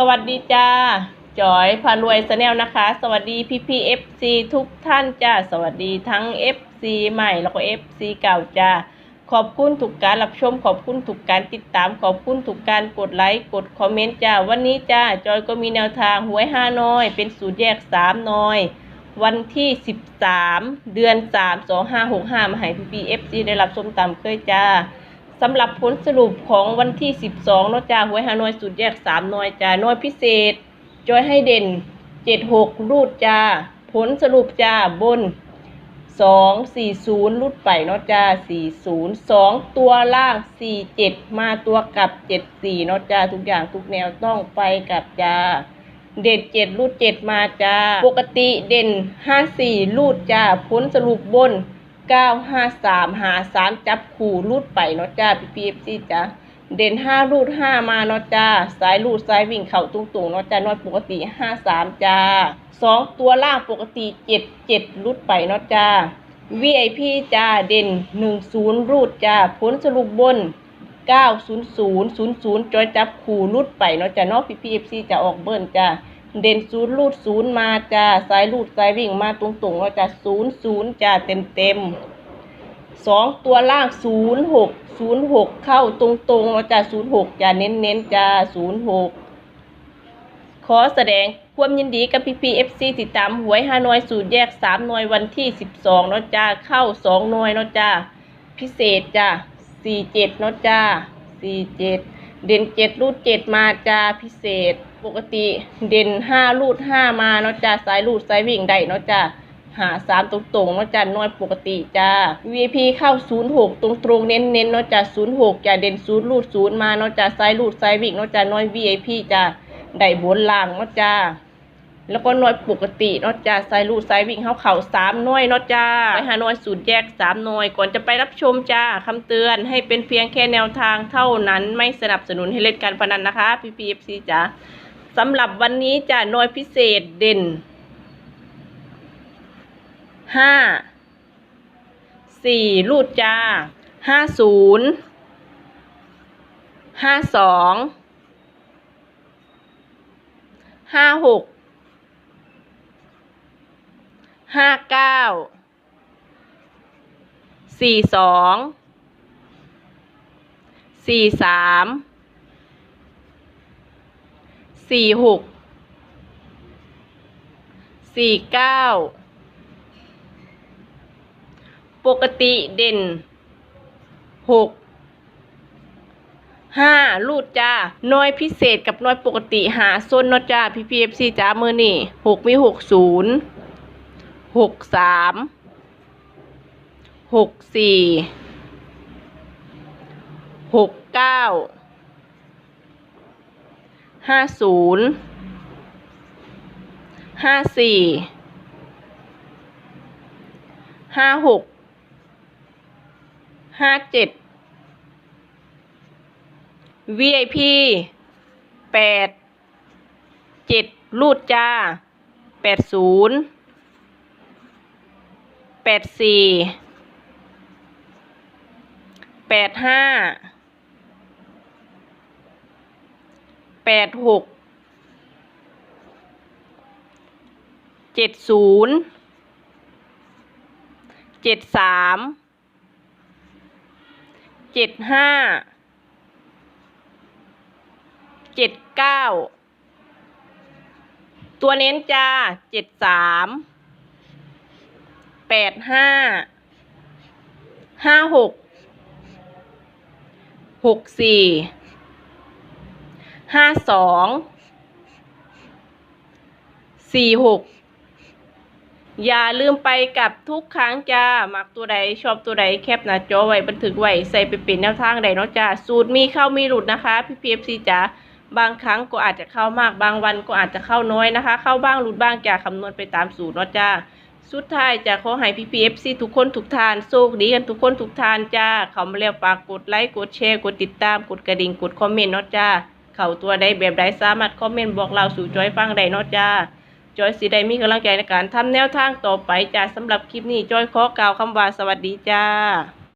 สวัสดีจ้าจอยพารวยสแนลนะคะ สวัสดีพี่พีเอฟซีทุกท่านจ้าสวัสดีทั้ง FC ใหม่แล้วก็ FC เก่าจ้าขอบคุณทุกการรับชม ขอบคุณทุกการติดตาม ขอบคุณทุกการกดไลค์กดคอมเมนต์จ้าวันนี้จ้าจอยก็มีแนวทางหวยห้าน้อย เป็นสูตรแยกสามน้อย วันที่13เดือน3 2 5 6 5มาให้พี่พีเอฟซีได้รับชมตามเคยจ้า สำหรับผลสรุปของวันที่ 12นาะจ้าหวยฮานอยสุดแยก3น่วยจ้าน่วยพิเศษ จอยให้เด่น 76 รูดจ้า ผลสรุปจ้าบน 2 40 รูดไปเนาะจ้า 40 2 ตัวล่าง 47 มาตัวกลับ 74เนาะจ้า ทุกอย่างทุกแนวต้องไปกับจ้า เด่นเจ็ดรูดเจ็ดมาจ้า ปกติเด่นห้าสี่รูดจ้า ผลสรุปบน เก้าห้าสามหาสามจับขู่รูดไปเนาะจ้าพีพีเอฟซีจ้าเด่นห้ารูดห้ามาเนาะจ้าสายรูดสายวิ่งเข่าตุงๆเนาะจ้าน้อยปกติห้าสามจ้าสองตัวล่างปกติเจ็ดเจ็ดรูดไปเนาะจ้า VIP จ้าเด่นหนึ่งศูนย์รูดจ้าผลสรุปบน90000จอยจับขู่รูดไปเนาะจ้ะเนาะพี่พีเอฟซีจะออกเบิ้ลจ้ะ เด่นศูนย์รูดศูนย์มาจ้าสายรูดสายวิ่งมาตรงๆเนาจ้ะศูนย์ศูนย์จ้าเต็มเต็มสองตัวล่างศูนย์หกศูนย์หกเข้าตรงๆเนาจ้ะศูนย์หกจ้าเน้นๆจ้าศูนย์หกขอแสดงความยินดีกับพี่พีเอฟซีติดตามหวยฮานอยสูตรแยกสามหน่วยวันที่สิบสองเนาะจ้าเข้าสองหน่วยเนาะจ้าพิเศษจ้าสี่เจ็ดเนาะจ้าสี่เจ็ด เด่นเจ็ดรูดเจ็ดมาจ้าพิเศษ ปกติเด่นห้ารูดห้ามาเนาะจ้าสายรูดสายวิ่งได้เนาะจ้าหาสามตรงๆเนาะจ้าน้อยปกติจ้า VIP เข้าศูนย์หกตรงๆเน้นๆเนาะจ้าศูนย์หกจ้าเด่นศูนย์รูดศูนย์มาเนาะจ้าสายรูดสายวิ่งเนาะจ้าน้อย VIP จ้าได้บนล่างเนาะจ้า แล้วก็หน่วยปกตินาจ้าสายลูดสายวิ่งเข้าเข่าสามหน่วยนาจ้าไปหาหน่วยสูตรแยกสามหน่วย ก่อนจะไปรับชมจ้าคำเตือนให้เป็นเพียงแค่แนวทางเท่านั้นไม่สนับสนุนให้เล่นการพนันนะคะพีพีเอฟซีจ้าสำหรับวันนี้จ้าหน่วยพิเศษเด่นห้าสี่ลูดจ้าห้าศูนย์ห้าสองห้าหก ห้าเก้าสี่สองสี่สามสี่หกสี่เก้าปกติเด่นหกห้าลูดจ้าน้อยพิเศษกับน้อยปกติหาส้นนะจ้าพีพีเอฟซีจ้ามือนี่หกมีหกศูนย์ หกสามหกสี่หกเก้าห้าศูนย์ห้าสี่ห้าหกห้าเจ็ด VIP แปดเจ็ดรูดจ้าแปดศูนย์ แปดสี่แปดห้าแปดหกเจ็ดศูนย์เจ็ดสามเจ็ดห้าเจ็ดเก้าตัวเน้นจ้าเจ็ดสาม แปดห้าห้าหกหกสี่ห้าสองสี่หกอย่าลืมไปกับทุกครั้งจ้ามักตัวใดชอบตัวใดแคปหน้าจอไว้บันทึกไว้ใส่ไปเป็นแนวทางใดเนาะจ้าสูตรมีเข้ามีหลุดนะคะ พี่พีเอฟซีจ้าบางครั้งก็อาจจะเข้ามากบางวันก็อาจจะเข้าน้อยนะคะ เข้าบ้างหลุดบ้างจ้าคำนวณไปตามสูตรเนาะจ้า สุดท้ายจะขอให้พี่พีเอฟซีทุกคนทุกทานโชคดีกันทุกคนทุกทานจ้า เขามาแล้วฝากกดไลค์กดแชร์กดติดตามกดกระดิ่งกดคอมเมนต์เนาะจ้า เขาตัวใดแบบใดสามารถคอมเมนต์บอกเราสู่จอยฟังได้เนาะจ้าจอยสีได้มีกำลังใจในการทำแนวทางต่อไปจ้าสำหรับคลิปนี้จอยขอกล่าวคำว่าสวัสดีจ้า